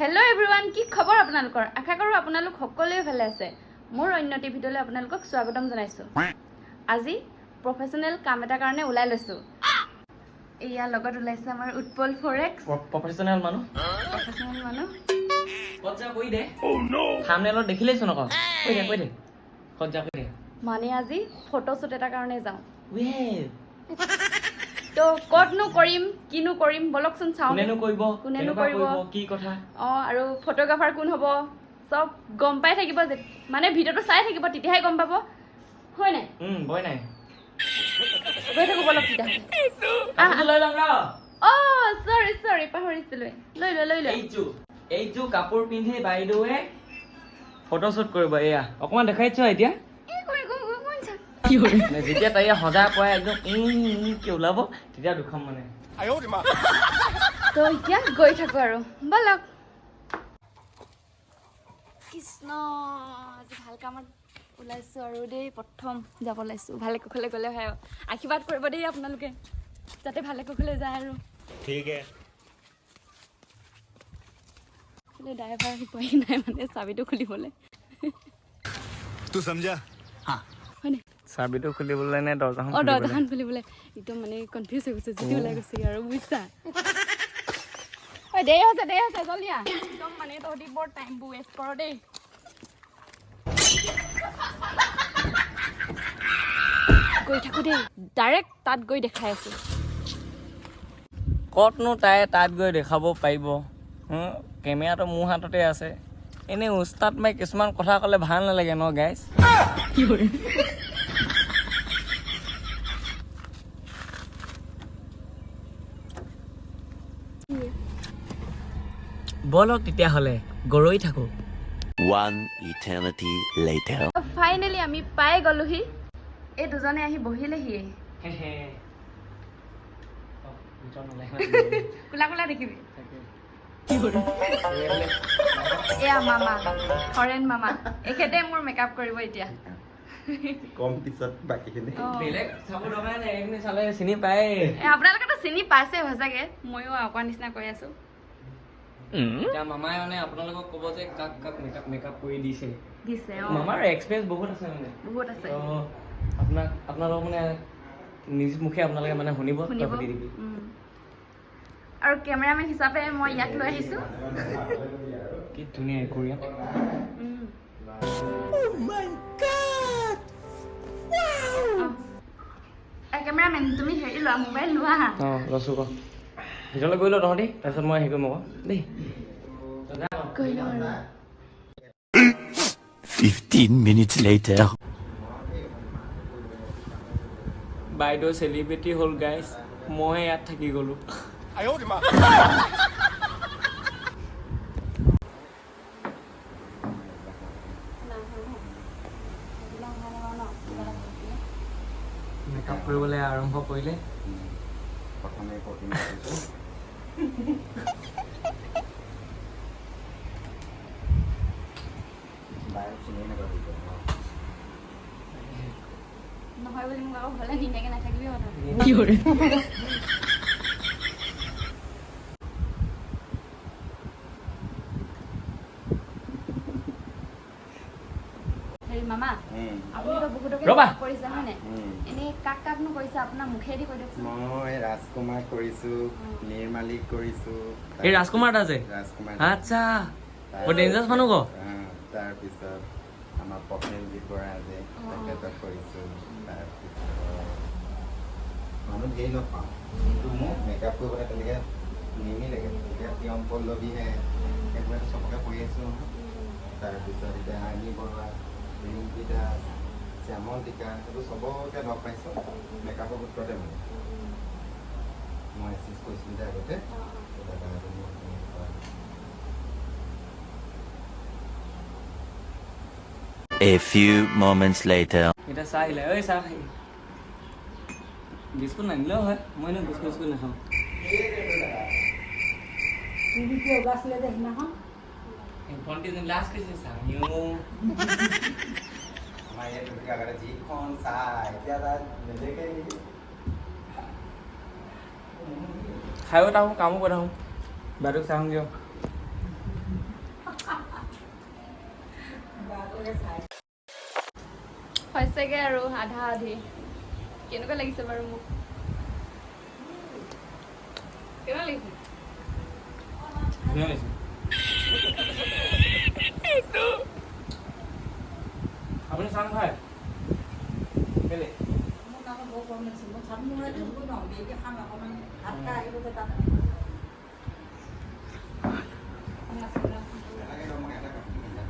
Hello everyone কি খবৰ আপোনালোকৰ? আশা কৰোঁ আপোনালোক সকলোৱে ভালে আছে। মোৰ অন্য টিভিটোলৈ আপোনালোকক স্বাগতম জনাইছোঁ। আজি প্ৰফেচনেল কাম এটাৰ কাৰণে ওলাই লৈছোঁ। এয়া লগত ওলাইছে আমাৰ উৎপল ফৰেক্স। প্ৰফেচনেল মানুহ। প্ৰফেচনেল মানুহ। সজ্জা কৰি দে। থামনেলত দেখিলেইচোন আকৌ কৈ দে কৈ দে। সজ্জা কৰি দে। মানে আজি ফটোশ্বুট এটাৰ কাৰণে যাওঁ। ৱেল তো ক'তনো কৰিম কিনো কৰিম বলকচোন চাওঁ। কোনেনো কৰিব কোনেনো কেনেকুৱা কৰিব? কি কথা? অঁ আৰু ফটোগ্ৰাফাৰ কোন হ'ব? চব গম পাই থাকিব মানে ভিডিঅ'টো চাই থাকিব তেতিয়াহে গম পাব। হয় নাই? নাই। গৈ থাকোঁ বলক কাপোৰটো লৈ ল'ম ৰ। অঁ চৰি চৰি পাহৰিছিলোৱে। লৈ লোৱা লৈ লোৱা। এইযোৰ এইযোৰ কাপোৰ পিন্ধি বাইদেৱে ফটোশ্বুট কৰিব এয়া। অকণমান দেখাইছ এতিয়া? এই কৰি গৈ গৈ গৈ যা। মানে যেতিয়া তাই সজা পৰাই একদম কে ওলাব তেতিয়া দুখাম মানে। তো এতিয়া গৈ থাকোঁ আৰু। বলক। কৃষ্ণ আজি ভালো কামত ওলাইছো আৰু দেই প্ৰথম যাব ওলাইছো। ভালে কুশলে গ'লে হয় আশীৰ্বাদ কৰিব দেই আপোনালোকে যাতে ভালে কুশলে যায় আৰু। বোলে ড্ৰাইভাৰ পাৰি নাই মানে চাবিটো খুলিবলে। চাবিটো খুলিবলৈ নে দৰ্জাখন অ দৰ্জাখন খুলিবলৈ। একদম মানে কনফিউজ হৈ গৈছে যদি ওলাই গৈছে আৰু বুজিছা দেৰি হৈছে দেৰি হৈছে জলদি একদম মানে তহঁতি বৰ টাইম ৱেষ্ট কৰ দেই। গৈ থাকো দেই। ডাইৰেক্ট তাত গৈ দেখাই আছোঁ। ক'তনো তাই তাত গৈ দেখাব পাৰিব? হুম, কেমেৰাটো মোৰ হাততে আছে। এনেই উস্তাদ মাই কিছুমান কথা ক'লে ভাল নালাগে ন গাইজ বলক তেতিয়াহ'লে গৰৈ থাকোঁ। One eternity later. ফাইনেলি আমি পাই গ'লোহি। এই দুজনে আহি বহিলেহি কোলা কোলা দেখিবি। এয়া মামা হৰেণ মামা এখেতে মোৰ মেকআপ কৰিব এতিয়া। কম পিছত বাকীখিনি। আপোনালোকেতো চিনি পাইছে সঁচাকে ময়ো কোৱা নিচিনা কৈ আছো। এতিয়া মামাই মানে আপোনালোকক ক'ব যে কাক কাক মেকআপ মেকআপ কৰি দিছে। দিছে অঁ। মামাৰ এক্সপিৰিয়েঞ্চ বহুত আছে মানে। বহুত আছে। তো আপোনাক আপোনালোক মানে নিজ মুখে আপোনালোকে মানে শুনিব সুধি দিবি। আৰু কেমেৰামেন হিচাপে মই ইয়াক লৈ আহিছো। কি ধুনীয়া কোৰিয়ান। উম। অ। এ, কেমেৰামেন তুমি হেৰি লোৱা মোবাইল লোৱা। অঁ লৈছোঁ ক। ভিতৰলৈ গৈ লওঁ তহঁতি তাৰপিছত মই হেৰি কৰিম আকৌ দেই। 15 minutes later. বাইদেউ চেলিব্ৰিটি হ'ল গাইজ মইহে ইয়াত থাকি গ'লোঁ। মেকআপ কৰিবলৈ আৰম্ভ কৰিলে। নহয় বুলি মোক আকৌ ঘৰলৈ নিনিয়াকে নাথাকিবি কথা হেৰি মামা আপুনিতো বহুতকে ৰ'বা। makeup কৰিছে হয় এনেই কাক কাকনো কৰিছে আপোনাৰ মুখেদি কৈ দিয়কচোন। মই ৰাজকুমাৰ কৰিছোঁ নিৰ্মালিক কৰিছোঁ। এই ৰাজকুমাৰ দা যে? ৰাজকুমাৰ আচ্ছা বৰ ডেঞ্জাৰাছ মানুহ ক? তাৰপিছত আমাৰ প্ৰসেনজিৎ বৰা যে তেখেতক কৰিছোঁ তাৰপিছত মানুহ ধেৰ নাপাওঁ কিন্তু মোক মেকআপ কৰিবলৈ তেনেকৈ নিমিলেগে এতিয়া প্ৰিয়ম পল্লৱীহে সেইবোৰে চবকে কৰি আছোঁ তাৰপিছত এতিয়া আইনী বৰুৱা ৰিংকি দাস শ্যামল টিকা এইবোৰ চবকে লগ পাইছোঁ মেকআপৰ সূত্ৰতে মানে মই এচিষ্ট কৰিছিলোঁ যে আগতে দাদা এজনী তেনেকুৱা A few moments later. এতিয়া চাহ আহিলে ঐ চাহ খাই বিস্কুট নানিলেও হয় মই এনেও বিস্কুট চিস্কুট নাখাওঁ টিভিতে ওলাইছিলে যে সেইদিনাখন ভণ্টিজনী লাষ্ট কৈছে চামিও তাত নেদেখে নেকি খায়ো থাকোঁ কামো কৰি থাকোঁ বাইদেউক চাওঁগৈ আৰু বাঘকে চাই হৈছেগৈ আৰু আধা আধি কেনেকুৱা লাগিছে বাৰু মোক কেনেকুৱা লাগিছে আপুনি চাং কেলে খাই আহিলোঁ যে তাত নালাগে বাৰু, মই এটা কাপোৰ পিন্ধাম।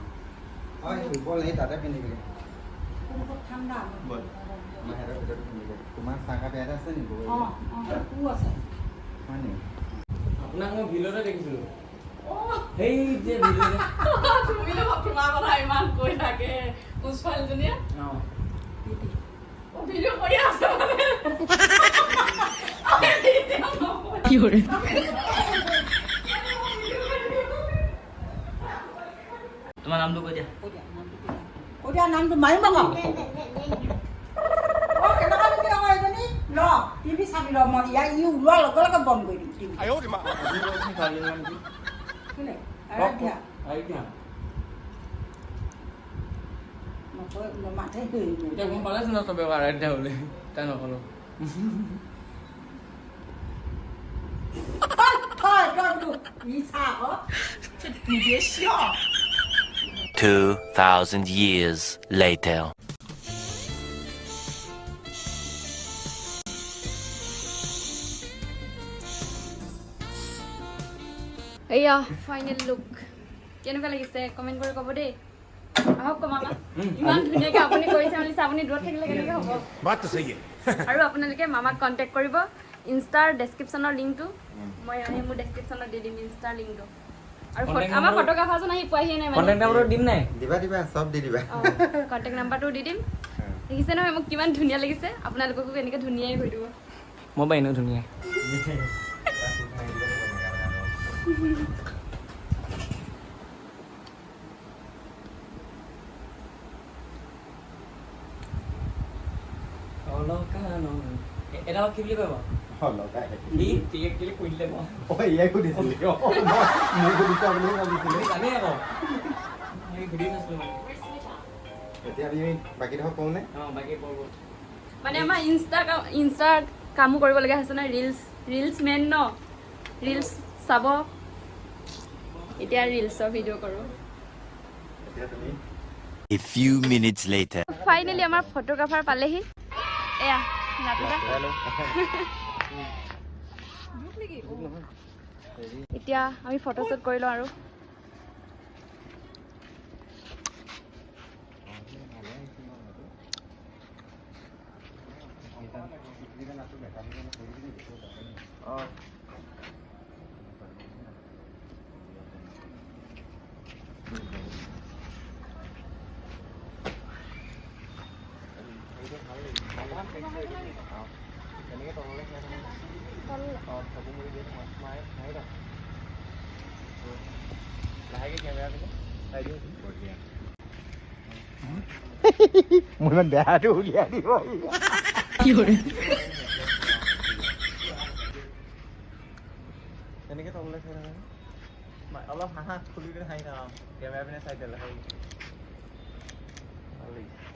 হয় বল সেই তাতে পিন্ধিবি কোনখন ঠাণ্ডা বল। আমাৰ সিহঁতৰ ভিতৰতে পিন্ধিবি তোমাৰ চাহকাপ ইয়াতে আছে নেকি বগৰী? অঁ অঁ কো আছে হয় নেকি আপোনাক মই ভিডিঅ'তে দেখিছিলোঁ সেই যে ভিডিঅ'তে তুমি তোমাৰ কথা ইমান কৈ থাকে কোচ ছোৱালীজনীয়ে অঁ ভিডিঅ' কৰি আছে মানে তোমাৰ নামটো কৈ দিয়া কৈ দিয়া নামটো কৈ দিয়া কৈ দিয়া নামটো মাৰি মাৰিম অঁ কেনেকুৱা তুমি আকৌ এজনী ল টিভি চাবি ৰ মই ইয়াক ই ওলোৱাৰ লগে লগে বন্ধ কৰি দিম টিভি কেলে আৰাধ্যা এতিয়া নকয় মাতে ধৰিব এতিয়া গম পালেচোন ন চবে আৰাধ্যা বুলি তাই নকলোঁ থৈ থৈ বোলো ই চা আকৌ নিজে চিঞৰ 2,000 years later. এয়া ফাইনেল লুক কেনেকুৱা লাগিছে কমেণ্ট কৰি ক'ব দেই আহক কমামা ইমান ধুনীয়াকৈ আপুনি কৰিছে বুলি আপুনি দূৰত থাকিলে কেনেকৈ হ'ব? আৰু আপোনালোকে মামাক কণ্টেক্ট কৰিব। ইনষ্টাৰ ডেছক্ৰিপশ্যনৰ লিংকটো মই মোৰ ডেছক্ৰিপশ্যনত দি দিম ইনষ্টাৰ লিংকটো আৰু আমাৰ ফটোগ্ৰাফাৰজন আহি পোৱাহিয়ে নাই মানে। কণ্টেক্ট নাম্বাৰটো দিম নাই দিবা দিবা চব দি দিবা। কণ্টেক্ট নাম্বাৰটো দি দিম। দেখিছে নহয় মোক কিমান ধুনীয়া লাগিছে। আপোনালোককো এনেকৈ ধুনীয়াই কৰি দিব। মই বাৰু এনেও ধুনীয়া। এটা কি বুলি কয় বাৰু সি কৰি দিলে আকৌ সুধি নাছিলোঁ মানে এতিয়া আমি বাকীডোখৰ কওঁনে অঁ বাকী মানে আমাৰ ইনষ্টা কামো কৰিবলগীয়া হৈছে নহয় ৰিলচ ৰিলচ মেন ন ৰিলচ চাব এতিয়া ৰিলচৰ ভিডিঅ' কৰোঁ এতিয়া তুমি A few minutes later. Finally আমাৰ ফটোগ্ৰাফাৰ পালেহি। এয়া। এতিয়া আমি ফটোশ্বুট কৰি লওঁ আৰু। মোৰ ইমান বেয়াটো উলিয়াই দিব তেনেকে তললৈ চাই থাকা অলপ হাঁহা খুলি কিনে হাঁহি থাকা কেমেৰা পিনে চাই দিলে হয়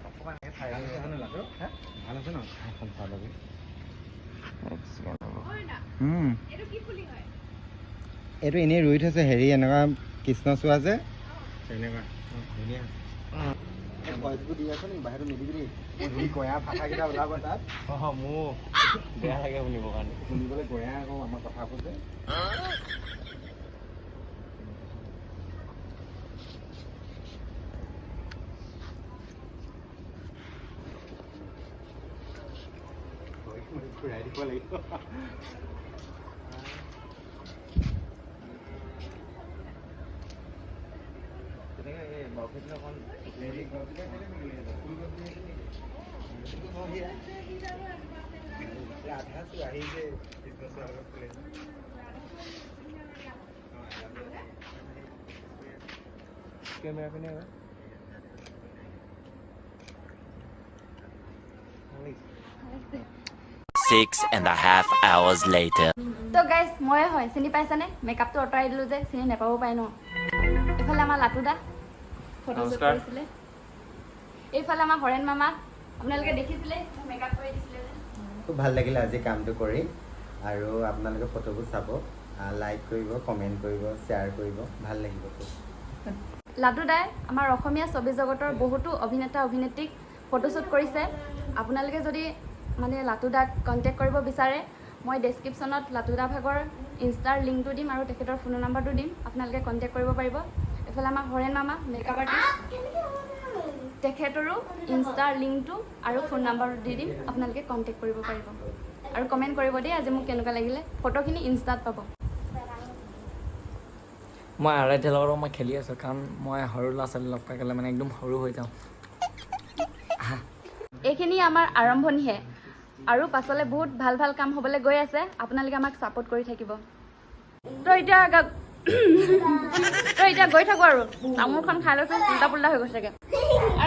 অকণমান এনেকে চাই হা? ভাল আছে ন এখন চাই ল'বি এইটো এনেই ৰুই থৈছে হেৰি এনেকুৱা কৃষ্ণচূড়া যে। তেনেকুৱা। ধুনীয়া। ভইচবোৰ দি আছ নেকি বাহিৰত নিদিবি দেই ভাষাকেইটা ওলাব তাত। অঁ মোৰ। বেয়া লাগে শুনিবৰ কাৰণে। শুনিবলৈ গঞা আকৌ আমাৰ কথাবোৰ যে। ঘূৰাই দিব লাগিব। তেনেকে এই বৰফিত কেমেৰা পিনে Six and a half hours later. তো গাইজ ময়ে হয় চিনি পাইছানে মেকআপটো আঁতৰাই দিলোঁ যে চিনি নাপাব পাৰে ন এইফালে আমাৰ লাটুদা ফটো। কৰিছিলে এইফালে আমাৰ হৰেণ মামা আপোনালোকে দেখিছিলে মেকআপ কৰি দিছিলে যে। খুব ভাল লাগিলে আজি কামটো কৰি। আৰু আপোনালোকে ফটোবোৰ চাব লাইক কৰিব কমেণ্ট কৰিব শ্বেয়াৰ কৰিব ভাল লাগিব খুব। লাটুদাই আমাৰ অসমীয়া ছবি জগতৰ বহুতো অভিনেতা অভিনেত্ৰীক ফটোশ্বুট কৰিছে। আপোনালোকে যদি মানে লাটুদাক কণ্টেক্ট কৰিব বিচাৰে মই ডেছক্ৰিপশ্যনত লাটুদা ভাগৰ ইনষ্টাৰ লিংকটো দিম আৰু তেখেতৰ ফোন নম্বৰটো দিম। আপোনালোকে কণ্টেক্ট কৰিব পাৰিব। এইফালে আমাৰ হৰেণ মামা মেকআপ আৰ্টিষ্ট তেখেতৰো ইনষ্টাৰ লিংকটো আৰু ফোন নাম্বাৰটো দি দিম আপোনালোকে কণ্টেক্ট কৰিব পাৰিব। আৰু কমেণ্ট কৰিব দেই আজি মোক কেনেকুৱা লাগিলে ফটোখিনি ইনষ্টাত পাব। মই আৰাধ্যৰ লগত মই খেলি আছোঁ কাৰণ মই সৰু ল'ৰা ছোৱালী লগ পাই গ'লে মানে একদম সৰু হৈ যাওঁ। এইখিনি আমাৰ আৰম্ভণিহে আৰু পাছলৈ বহুত ভাল ভাল কাম হ'বলৈ গৈ আছে আপোনালোকে আমাক ছাপোৰ্ট কৰি থাকিব। তো এতিয়া গা- তো এতিয়া গৈ থাকোঁ আৰু তামোলখন খাই লৈছোঁ উল্টা পুল্টা হৈ গৈছেগৈ।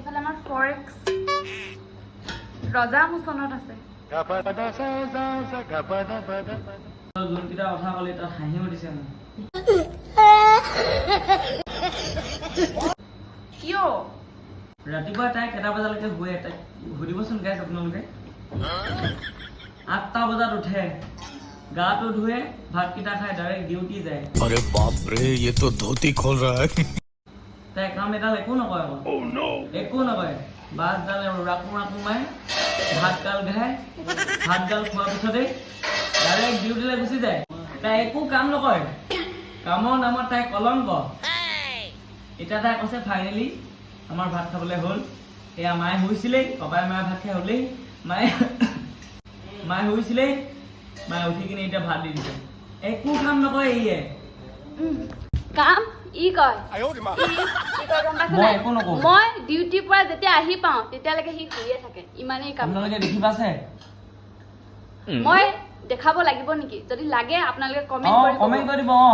এইফালে আমাৰ ফৰেক্স ৰজা মোচনত আছে। যোনকেইটা কথা ক'লে তাত হাঁহি উঠিছে কিয়? ৰাতিপুৱা তাই কেইটা বজালৈকে শুৱে তাইক সুধিবচোন গাইছ আপোনালোকে। আঠটা বজাত উঠে গাটো ধুৱে ভাতকেইটা খাই ডাইৰেক্ট ডিউটি যায়। তাই কাম এডাল একো নকৰে আকৌ। একো নকৰে। বাছডাল ৰাকো ৰাকো মাৰে ভাতগাল ঘাই ভাতগাল খোৱাৰ পিছতেই ডাইৰেক্ট ডিউটিলৈ গুচি যায়। তাই একো কাম নকৰে। কামৰ নামত তাই কলংক। এতিয়া তাই কৈছে ফাইনেলি আমাৰ ভাত খাবলৈ হ'ল। এয়া মায়ে শুইছিলেই পাপাই মায়ে ভাত খাই হ'লেই মায়ে মায়ে শুইছিলেই মায়ে উঠি কিনে এতিয়া ভাত দি দিছে। একো কাম নকৰে ইয়ে। কাম ই কয়। মই একো নকওঁ। মই ডিউটিৰ পৰা যেতিয়া আহি পাওঁ তেতিয়ালৈকে সি শুইয়ে থাকে। ইমানেই কাম আপোনালোকে দেখি পাইছে? মই দেখাব লাগিব নেকি? যদি লাগে আপোনালোকে কমেণ্ট কৰি কমেণ্ট ক'ব। কৰি দিব অ।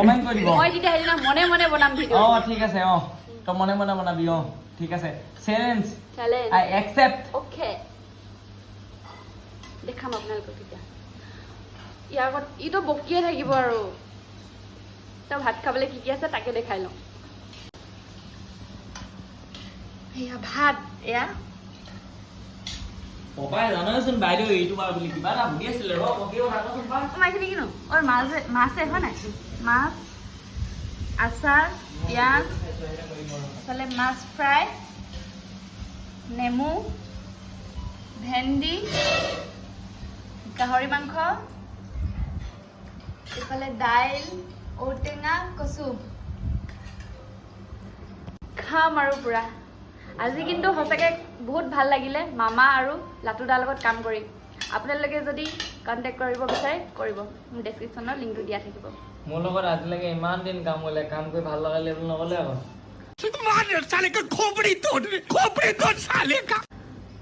কমেণ্ট কৰি দিব। মই তেতিয়া সেইদিনা মনে মনে বনাম অ ভিডিঅ' ঠিক আছে অ। তই মনে মনে বনাবি অ। ঠিক আছে। Challenge challenge I accept okay দেখাম আপোনালোকক তেতিয়া। ইয়াৰ আগত ইটো বকিয়ে থাকিব আৰু। তই ভাত খাবলৈ কি কি আছে তাকে দেখাই লওঁ। এয়া ভাত এয়া। পপাই জানচোন বাইদেউ ইউটিউবাৰ বুলি কিবা এটা সুধি আছিলে ৰ পকিও ভাগচোন পা মাছখিনি কিনো অ মাছ মাছ এখন নাই? মাছ আচাৰ পিঁয়াজ এইফালে মাছ ফ্ৰাই নেমু ভেন্দি গাহৰি মাংস এইফালে দাইল ঔটেঙা কচু। খাম আৰু পূৰা। আজি কিন্তু সঁচাকৈ বহুত ভাল লাগিলে। মামা আৰু লাটুদাৰ লগত কাম কৰি। আপোনালোকে যদি কণ্টেক্ট কৰিব বিচাৰে কৰিব। মোৰ ডেছক্ৰিপশ্যনত লিংকটো দিয়া থাকিব। মোৰ লগত আজিলৈকে ইমান দিন কাম কৰিলে। কাম কৰি ভাল লগালে বুলি নক'লে আকৌ।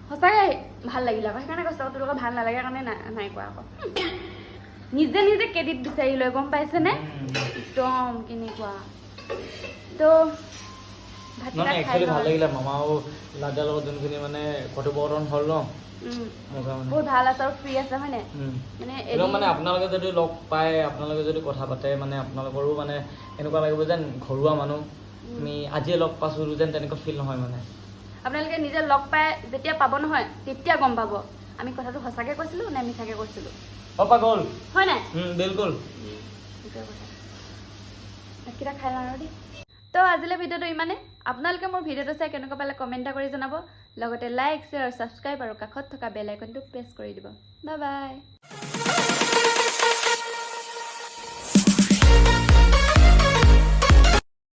সঁচাকৈ ভাল লাগিলে আকৌ। সেইকাৰণে কৈছোঁ আকৌ তোৰ লগত ভাল নালাগে কাৰণে নাই নাই কোৱা আকৌ। নিজে নিজে ক্ৰেডিট বিচাৰি লৈ গম পাইছেনে একদম কেনেকুৱা তো ভাতকেইটা নহয় খাই একচুৱেলি লওঁ ভাল আৰু। লাগিলে মামা আৰু লাদাৰ লগত যোনখিনি মানে কথোপকথন হ'ল ন? উম, মোৰ কাৰণে। বহুত ভাল আছে আৰু ফ্ৰী আছে হয়নে? উম। মানে একদম মানে এদিন- আপোনালোকে যদি লগ পায় আপোনালোকে যদি কথা পাতে মানে আপোনালোকৰো মানে এনেকুৱা লাগিব যেন ঘৰুৱা মানুহ। আমি আজিয়ে লগ পাইছোঁ যেন তেনেকুৱা ফিল নহয় মানে। আপোনালোকে নিজে লগ পাই যেতিয়া পাব নহয় তেতিয়া গম পাব। আমি কথাটো সঁচাকৈ কৈছিলোঁ নে মিছাকৈ কৈছিলোঁ? পাপা গ'ল। হয় নাই? হুম বিলকুল। সেইটোৱে খাই লওঁ দেই তো আজিলৈ ভিডিঅ'টো ইমানে আপোনালোকে মোৰ ভিডিঅ'টো চাই কেনেকুৱা পালে কমেণ্ট এটা কৰি জনাব। লগতে লাইক শ্বেয়াৰ আৰু ছাবস্ক্ৰাইব আৰু কাষত থকা বেল আইকনটো প্ৰেছ কৰি দিব। Bye bye